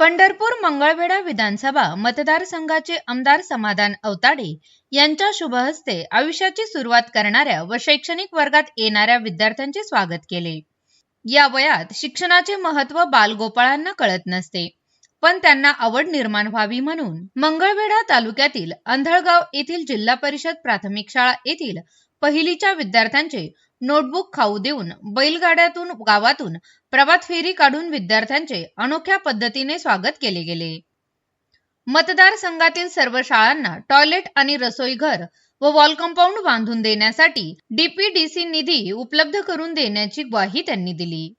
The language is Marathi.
पंढरपूर मंगळवेढा विधानसभा मतदारसंघाचे आमदार समाधान अवताडे यांच्या शुभ हस्ते आयुष्याची सुरुवात करणाऱ्या व शैक्षणिक वर्गात येणाऱ्या विद्यार्थ्यांचे स्वागत केले. या वयात शिक्षणाचे महत्त्व बालगोपाळांना कळत नसते पण त्यांना आवड निर्माण व्हावी म्हणून मंगळवेढा तालुक्यातील अंधळगाव येथील जिल्हा परिषद प्राथमिक शाळा येथील पहिलीच्या विद्यार्थ्यांचे नोटबुक खाऊ देऊन बैलगाड्यातून गावातून प्रभात फेरी काढून विद्यार्थ्यांचे अनोख्या पद्धतीने स्वागत केले गेले. मतदारसंघातील सर्व शाळांना टॉयलेट आणि रसोईघर व वॉल कंपाऊंड बांधून देण्यासाठी डीपीडीसी निधी उपलब्ध करून देण्याची ग्वाही त्यांनी दिली.